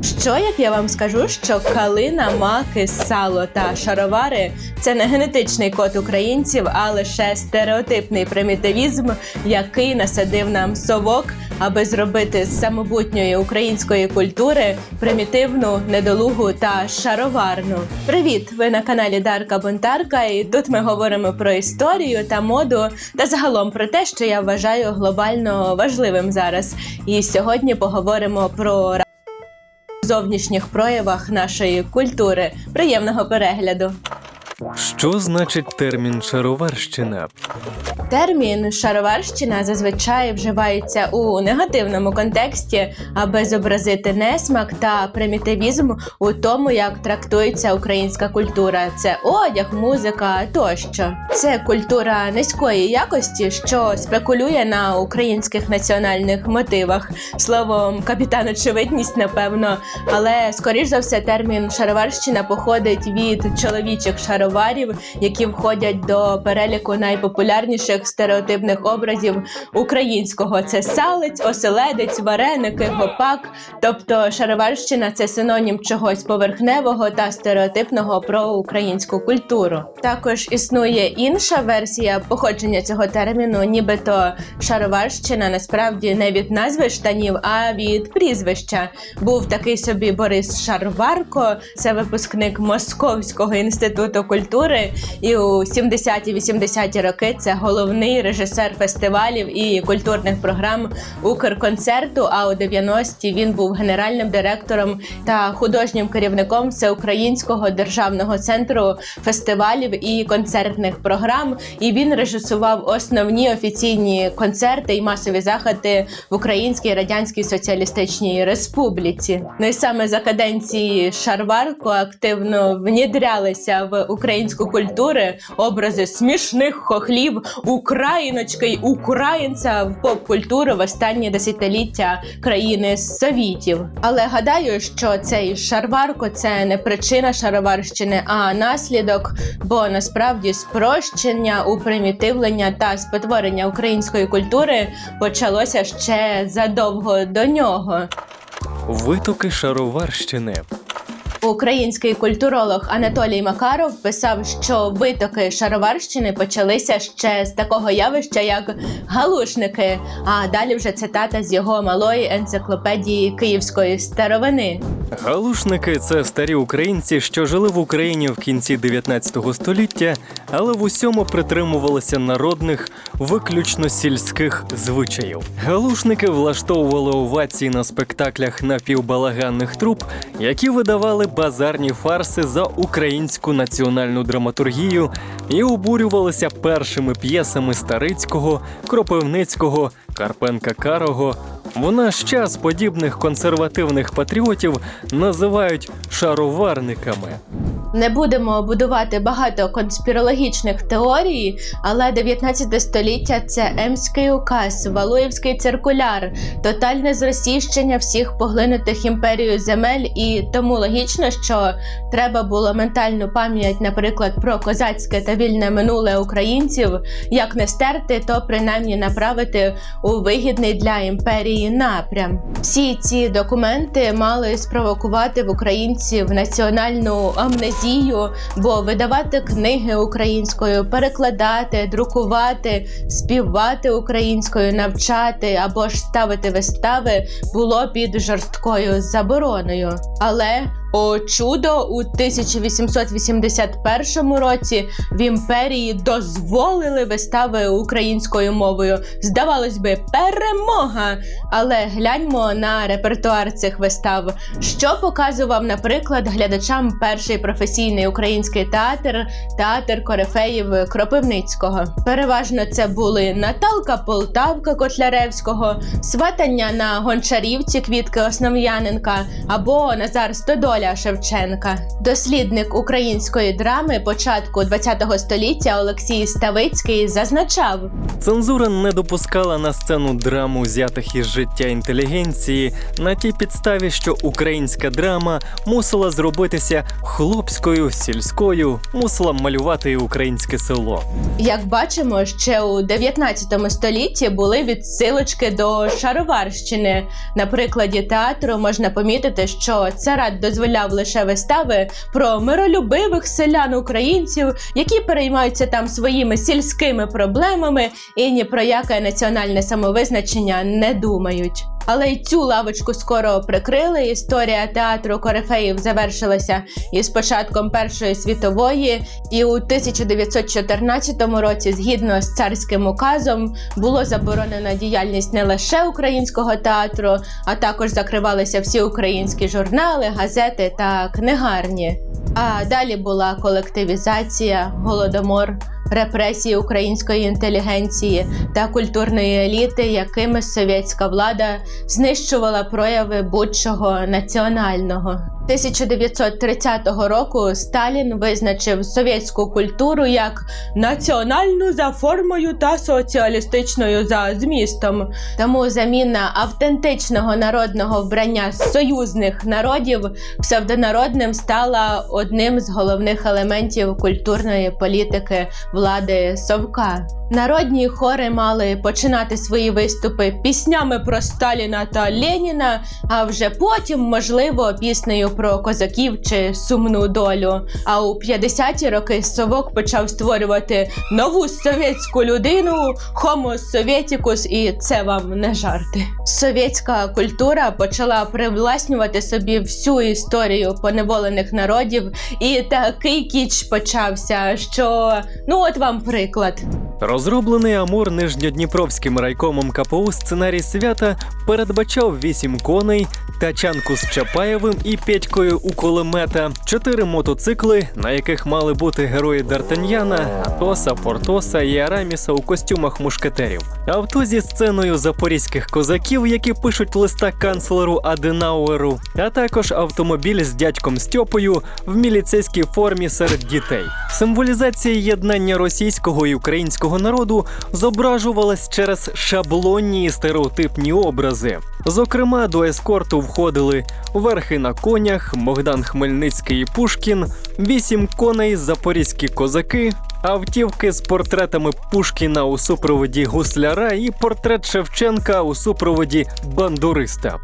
Що як я вам скажу, що калина, маки, сало та шаровари це не генетичний код українців, а лише стереотипний примітивізм, який насадив нам совок, аби зробити з самобутньої української культури примітивну, недолугу та шароварну. Привіт! Ви на каналі Дарка Бунтарка, і тут ми говоримо про історію та моду, та загалом про те, що я вважаю глобально важливим зараз. І сьогодні поговоримо про зовнішніх проявах нашої культури. Приємного перегляду. Що значить термін шароварщина? Термін шароварщина зазвичай вживається у негативному контексті, аби зобразити несмак та примітивізм у тому, як трактується українська культура. Це одяг, музика тощо. Це культура низької якості, що спекулює на українських національних мотивах. Словом, капітан очевидність, напевно. Але скоріш за все, термін шароварщина походить від чоловічих шароварів, які входять до переліку найпопулярніших стереотипних образів українського. Це салець, оселедець, вареники, гопак. Тобто шароварщина це синонім чогось поверхневого та стереотипного про українську культуру. Також існує інша версія походження цього терміну, нібито шароварщина насправді не від назви штанів, а від прізвища. Був такий собі Борис Шарварко, це випускник Московського інституту культури, і у 70-80-ті роки це головний режисер фестивалів і культурних програм Укрконцерту. А у 90-ті він був генеральним директором та художнім керівником всеукраїнського державного центру фестивалів і концертних програм. І він режисував основні офіційні концерти і масові заходи в Українській Радянській Соціалістичній Республіці. Ну і саме за каденції Шарварко активно внідрялися в українську культуру образи смішних хохлів, україночки й українця в поп-культуру в останні десятиліття країни совітів. Але гадаю, що цей шарварко це не причина шароварщини, а наслідок, бо насправді спрощення, упримітивлення та спотворення української культури почалося ще задовго до нього. Витоки шароварщини. Український культуролог Анатолій Макаров писав, що витоки шароварщини почалися ще з такого явища, як галушники. А далі вже цитата з його малої енциклопедії київської старовини. Галушники це старі українці, що жили в Україні в кінці 19 століття, але в усьому притримувалися народних, виключно сільських звичаїв. Галушники влаштовували овації на спектаклях напівбалаганних труп, які видавали базарні фарси за українську національну драматургію і обурювалися першими п'єсами Старицького, Кропивницького, Карпенка Карого. В наш час подібних консервативних патріотів називають шароварниками. Не будемо будувати багато конспірологічних теорій, але 19 століття це Емський указ, Валуєвський циркуляр, тотальне зросійщення всіх поглинутих імперією земель, і тому логічно, що треба було ментальну пам'ять, наприклад, про козацьке та вільне минуле українців, як не стерти, то принаймні направити у вигідний для імперії напрям. Всі ці документи мали спровокувати в українців національну амнезію, бо видавати книги українською, перекладати, друкувати, співати українською, навчати або ж ставити вистави було під жорсткою забороною. Але о чудо у 1881 році в імперії дозволили вистави українською мовою. Здавалось би, перемога. Але гляньмо на репертуар цих вистав, що показував, наприклад, глядачам перший професійний український театр, театр корифеїв Кропивницького. Переважно це були Наталка Полтавка Котляревського, сватання на гончарівці Квітки Основ'яненка або Назар Стодоля доля Шевченка. Дослідник української драми початку ХХ століття Олексій Ставицький зазначав, Цензура не допускала на сцену драму взятих із життя інтелігенції на тій підставі, що українська драма мусила зробитися хлопською, сільською, мусила малювати українське село. Як бачимо, ще у 19 столітті були відсилочки до шароварщини. На прикладі театру можна помітити, що царат дозволяв лише вистави про миролюбивих селян українців, які переймаються там своїми сільськими проблемами і ні про яке національне самовизначення не думають. Але й цю лавочку скоро прикрили. Історія театру корифеїв завершилася із початком Першої світової, і у 1914 році, згідно з царським указом, було заборонена діяльність не лише українського театру, а також закривалися всі українські журнали, газети та книгарні. А далі була колективізація, голодомор, репресії української інтелігенції та культурної еліти, якими совєтська влада знищувала прояви будь-чого національного. 1930 року Сталін визначив совєтську культуру як національну за формою та соціалістичною за змістом. Тому заміна автентичного народного вбрання союзних народів псевдонародним стала одним з головних елементів культурної політики влади Совка. Народні хори мали починати свої виступи піснями про Сталіна та Леніна, а вже потім, можливо, піснею про козаків чи сумну долю. А у 50-ті роки Совок почав створювати нову совєтську людину Homo Sovieticus, і це вам не жарти. Совєтська культура почала привласнювати собі всю історію поневолених народів, і такий кіч почався, що ну от вам приклад. Розроблений Амур Нижньодніпровським райкомом КПУ сценарій свята передбачав вісім коней, тачанку з Чапаєвим і Петькою у кулемета, чотири мотоцикли, на яких мали бути герої Д'Артаньяна, Атоса, Портоса і Араміса у костюмах мушкетерів. Авто зі сценою запорізьких козаків, які пишуть листа канцлеру Аденауеру, а також автомобіль з дядьком Стьопою в міліцейській формі серед дітей. Символізація єднання російського і українського народу зображувалась через шаблонні і стереотипні образи. Зокрема, до ескорту входили верхи на конях, Богдан Хмельницький і Пушкін, вісім коней, запорізькі козаки, автівки з портретами Пушкіна у супроводі гусляра і портрет Шевченка у супроводі бандуриста.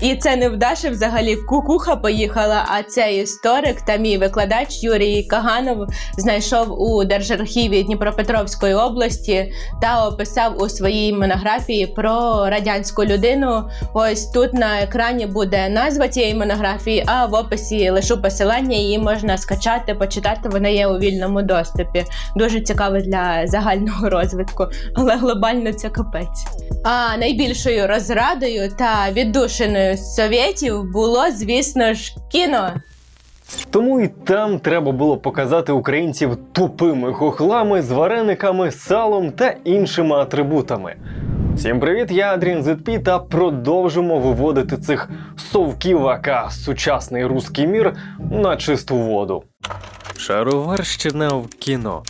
І це не в Даші взагалі кукуха поїхала. А цей історик та мій викладач Юрій Каганов знайшов у Держархіві Дніпропетровської області та описав у своїй монографії про радянську людину. Ось тут на екрані буде назва цієї монографії, а в описі лишу посилання. Її можна скачати, почитати. Вона є у вільному доступі. Дуже цікаво для загального розвитку, але глобально це капець. А найбільшою розрадою та віддушиною совєтів було, звісно ж, кіно. Тому і там треба було показати українців тупими хохлами з варениками, салом та іншими атрибутами. Всім привіт, я Адрін Зетпі та продовжимо виводити цих совків ака сучасний руський мір на чисту воду. Шароварщина в кіно.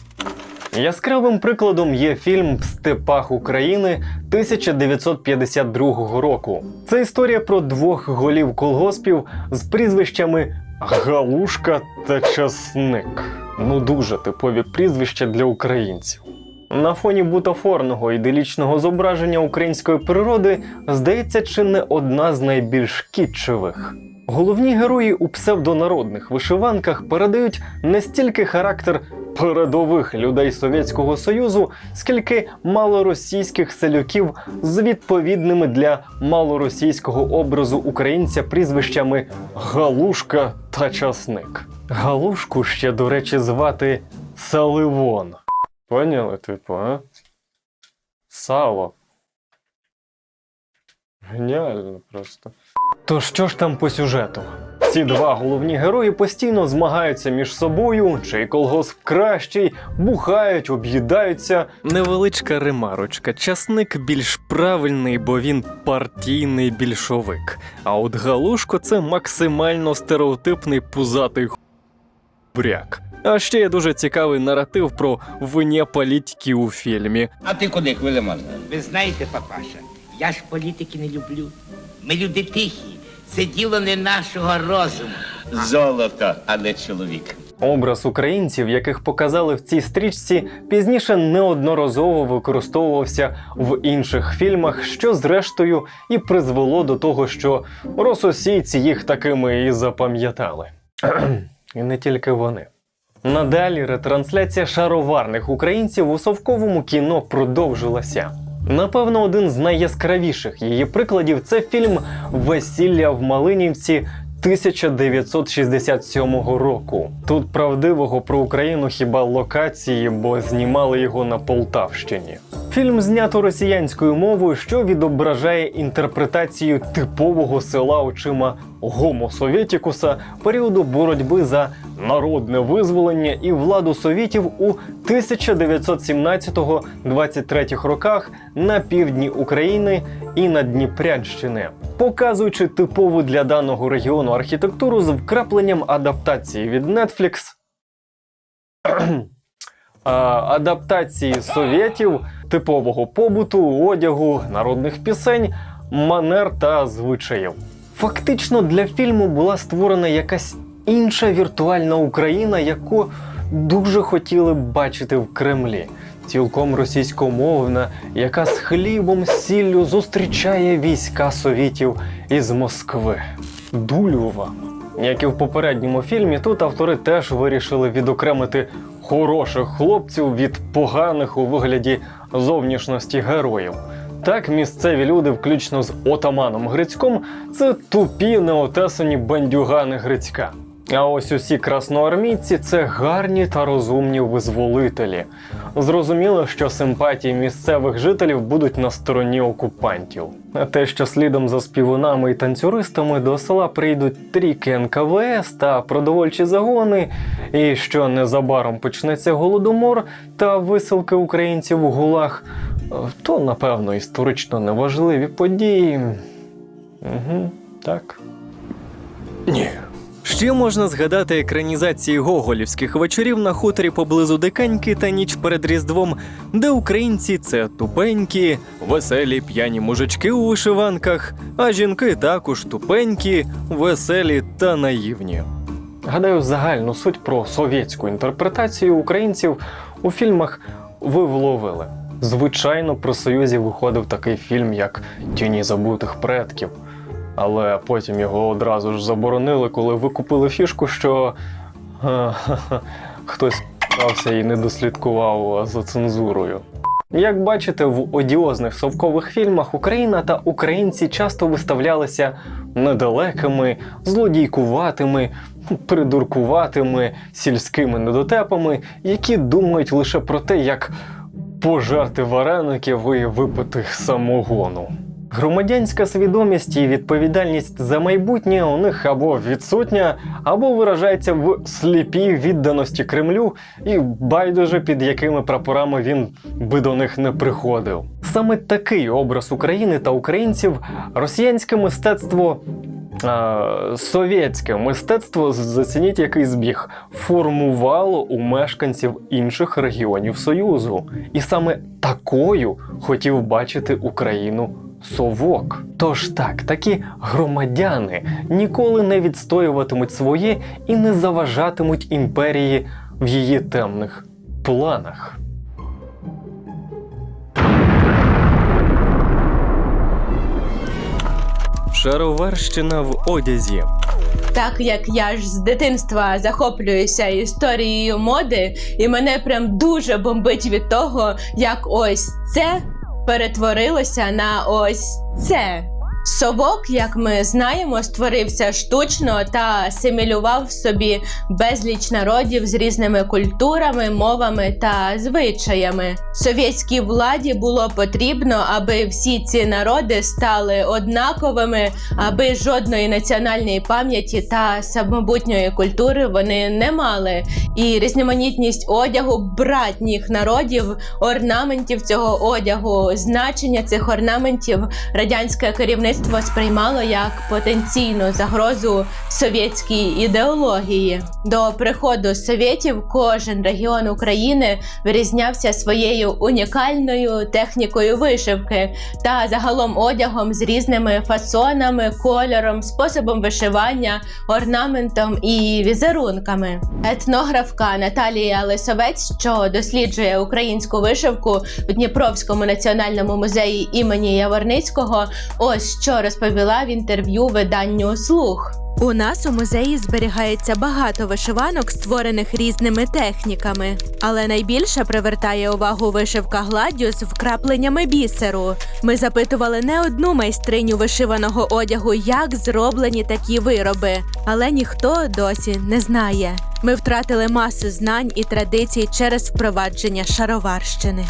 Яскравим прикладом є фільм В степах України 1952 року. Це історія про двох голів колгоспів з прізвищами Галушка та Часник. Ну дуже типові прізвища для українців. На фоні бутафорного іделічного зображення української природи здається, чи не одна з найбільш кітчевих. Головні герої у псевдонародних вишиванках передають не стільки характер передових людей Совєтського Союзу, скільки малоросійських селюків з відповідними для малоросійського образу українця прізвищами Галушка та Часник. Галушку ще, до речі, звати Саливон. Поняли, типу, а? Сало. Геніально просто. То що ж там по сюжету? Ці два головні герої постійно змагаються між собою, чий колгосп кращий, бухають, об'їдаються. Невеличка ремарочка. Часник більш правильний, бо він партійний більшовик. А от Галушко це максимально стереотипний пузатий бряк. А ще є дуже цікавий наратив про вині політики у фільмі. А ти куди, Хвилимон? Ви знаєте, папаша, я ж політики не люблю. Ми люди тихі. Це діло не нашого розуму. Золото, а не чоловік. Образ українців, яких показали в цій стрічці, пізніше неодноразово використовувався в інших фільмах, що зрештою і призвело до того, що рососійці їх такими і запам'ятали. і не тільки вони. Надалі ретрансляція шароварних українців у совковому кіно продовжилася. Напевно, один з найяскравіших її прикладів це фільм Весілля в Малинівці 1967 року. Тут правдивого про Україну хіба локації, бо знімали його на Полтавщині. Фільм знято росіянською мовою, що відображає інтерпретацію типового села очима Гомо Совєтікуса періоду боротьби за народне визволення і владу совітів у 1917-23 роках на півдні України і на Дніпрянщини, показуючи типову для даного регіону архітектуру з вкрапленням адаптації від Netflix. адаптації совєтів, типового побуту, одягу, народних пісень, манер та звичаїв. Фактично для фільму була створена якась інша віртуальна Україна, яку дуже хотіли бачити в Кремлі. Цілком російськомовна, яка з хлібом, сіллю зустрічає війська совітів із Москви. Дулю вам. Як і в попередньому фільмі, тут автори теж вирішили відокремити хороших хлопців від поганих у вигляді зовнішності героїв. Так, місцеві люди, включно з отаманом Грицьком, це тупі неотесані бандюгани Грицька. А ось усі красноармійці це гарні та розумні визволителі. Зрозуміло, що симпатії місцевих жителів будуть на стороні окупантів. А те, що слідом за співунами і танцюристами до села прийдуть трійки НКВС та продовольчі загони, і що незабаром почнеться голодомор та висилки українців у гулах, то напевно історично неважливі події. Угу, так. Ні. Ще можна згадати екранізації гоголівських вечорів на хуторі поблизу Диканьки та ніч перед Різдвом, де українці це тупенькі, веселі п'яні мужички у вишиванках, а жінки також тупенькі, веселі та наївні. Гадаю, загальну суть про совєтську інтерпретацію українців у фільмах ви вловили. Звичайно, про Союзі виходив такий фільм, як Тіні забутих предків. Але потім його одразу ж заборонили, коли викупили фішку, що е, хтось стався і не дослідкував за цензурою. Як бачите, в одіозних совкових фільмах Україна та українці часто виставлялися недалекими, злодійкуватими, придуркуватими сільськими недотепами, які думають лише про те, як пожарти вареників і випити самогону. Громадянська свідомість і відповідальність за майбутнє у них або відсутня, або виражається в сліпій відданості Кремлю, і байдуже під якими прапорами він би до них не приходив. Саме такий образ України та українців росіянське мистецтво. Совєтське мистецтво зацініть який збіг формувало у мешканців інших регіонів Союзу, і саме такою хотів бачити Україну совок. Тож так, такі громадяни ніколи не відстоюватимуть своє і не заважатимуть імперії в її темних планах. Шароварщина в одязі. Так як я ж з дитинства захоплююся історією моди, і мене прям дуже бомбить від того, як ось це перетворилося на ось це. Совок, як ми знаємо, створився штучно та асимілював в собі безліч народів з різними культурами, мовами та звичаями. Совєтській владі було потрібно, аби всі ці народи стали однаковими, аби жодної національної пам'яті та самобутньої культури вони не мали. І різноманітність одягу братніх народів, орнаментів цього одягу, значення цих орнаментів радянське керівництво сприймало як потенційну загрозу совєтській ідеології. До приходу совєтів кожен регіон України вирізнявся своєю унікальною технікою вишивки та загалом одягом з різними фасонами, кольором, способом вишивання, орнаментом і візерунками. Етнографка Наталія Лисовець, що досліджує українську вишивку в Дніпровському національному музеї імені Яворницького, ось що розповіла в інтерв'ю виданню Слух. У нас у музеї зберігається багато вишиванок, створених різними техніками. Але найбільше привертає увагу вишивка гладдю з вкрапленнями бісеру. Ми запитували не одну майстриню вишиваного одягу, як зроблені такі вироби, але ніхто досі не знає. Ми втратили масу знань і традицій через впровадження шароварщини.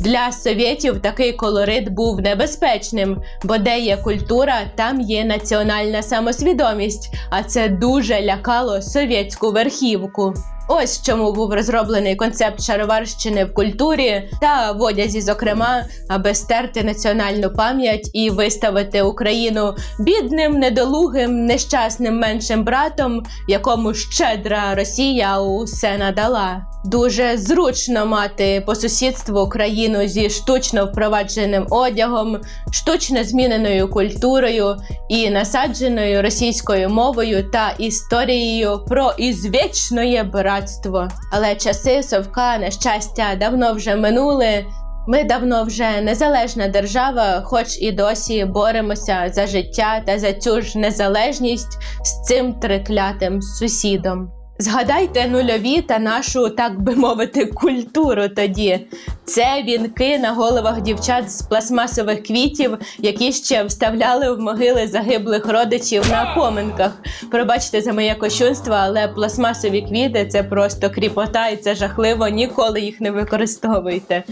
Для совєтів такий колорит був небезпечним, бо де є культура, там є національна самосвідомість, а це дуже лякало совєтську верхівку. Ось чому був розроблений концепт шароварщини в культурі та в одязі, зокрема, аби стерти національну пам'ять і виставити Україну бідним, недолугим, нещасним меншим братом, якому щедра Росія усе надала. Дуже зручно мати по сусідству країну зі штучно впровадженим одягом, штучно зміненою культурою і насадженою російською мовою та історією про ізвічне братство. Але часи совка, на щастя, давно вже минули. Ми давно вже незалежна держава, хоч і досі боремося за життя та за цю ж незалежність з цим триклятим сусідом. Згадайте нульові та нашу, так би мовити, культуру тоді. Це вінки на головах дівчат з пластмасових квітів, які ще вставляли в могили загиблих родичів на поминках. Пробачте за моє кощунство, але пластмасові квіти це просто кріпота, і це жахливо. Ніколи їх не використовуйте.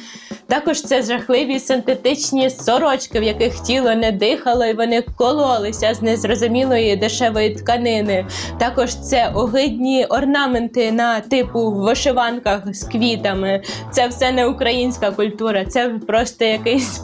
Також це жахливі синтетичні сорочки, в яких тіло не дихало, і вони кололися з незрозумілої дешевої тканини. Також це огидні орнаменти на типу вишиванках з квітами. Це все не українська культура, це просто якийсь.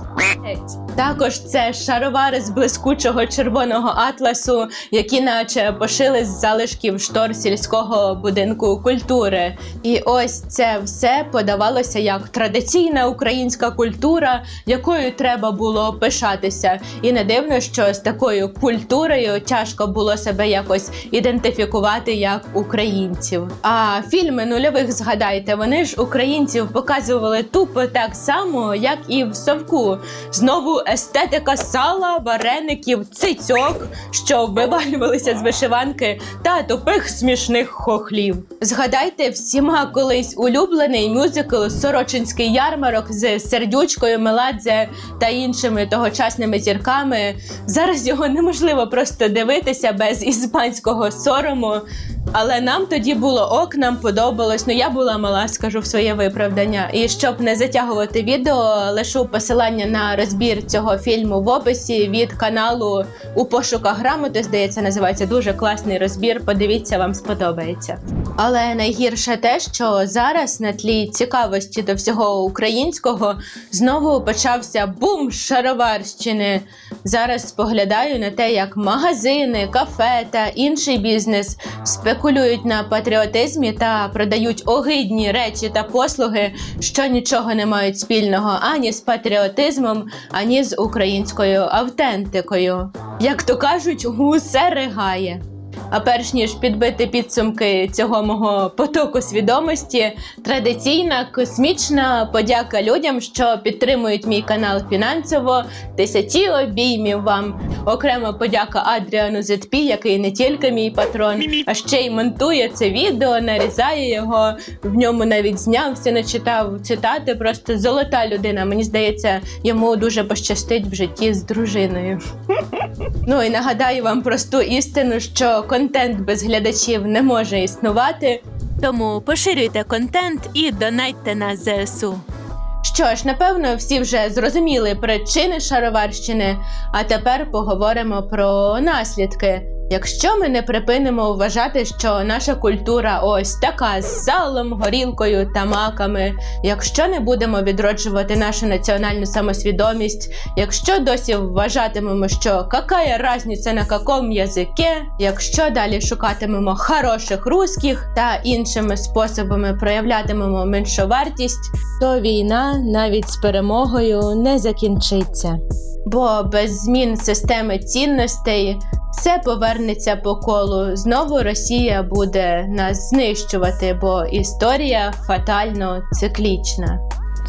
Також це шаровари з блискучого червоного атласу, які наче пошили з залишків штор сільського будинку культури. І ось це все подавалося як традиційна українська культура, якою треба було пишатися. І не дивно, що з такою культурою тяжко було себе якось ідентифікувати як українців. А фільми нульових згадайте, вони ж українців показували тупо так само, як і в совку. Знову естетика сала, вареників, цицьок, що вивалювалися з вишиванки, та тупих смішних хохлів. Згадайте всіма колись улюблений мюзикл Сорочинський ярмарок з сердючкою Меладзе та іншими тогочасними зірками. Зараз його неможливо просто дивитися без іспанського сорому. Але нам тоді було ок, нам подобалось. Ну я була мала, скажу в своє виправдання. І щоб не затягувати відео, лишу посилання на розбір цього фільму в описі від каналу у пошуках грамоти. Здається, називається дуже класний розбір. Подивіться, вам сподобається. Але найгірше те, що зараз на тлі цікавості до всього українського знову почався бум шароварщини. Зараз споглядаю на те, як магазини, кафе та інший бізнес спекулюють на патріотизмі та продають огидні речі та послуги, що нічого не мають спільного ані з патріотизмом, ані з українською автентикою. Як то кажуть, усе ригає. А перш ніж підбити підсумки цього мого потоку свідомості, традиційна космічна подяка людям, що підтримують мій канал фінансово. Тисячі обіймів вам. Окрема подяка Адріану ZP, який не тільки мій патрон, а ще й монтує це відео, нарізає його. В ньому навіть знявся, начитав цитати. Просто золота людина. Мені здається, йому дуже пощастить в житті з дружиною. Ну і нагадаю вам просту істину, що контент без глядачів не може існувати. Тому поширюйте контент і донайте на ЗСУ. Що ж, напевно, всі вже зрозуміли причини шароварщини, а тепер поговоримо про наслідки. Якщо ми не припинимо вважати, що наша культура ось така з салом, горілкою та маками, якщо не будемо відроджувати нашу національну самосвідомість, якщо досі вважатимемо, що какая разниця на каком язике, якщо далі шукатимемо хороших русських та іншими способами проявлятимемо меншовартість, то війна навіть з перемогою не закінчиться. Бо без змін системи цінностей все повернеться по колу. Знову Росія буде нас знищувати, бо історія фатально циклічна.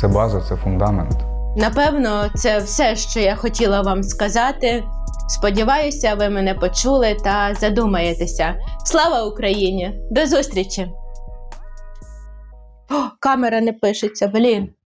Це база, це фундамент. Напевно, це все, що я хотіла вам сказати. Сподіваюся, ви мене почули та задумаєтеся. Слава Україні! До зустрічі! О, камера не пишеться, блін.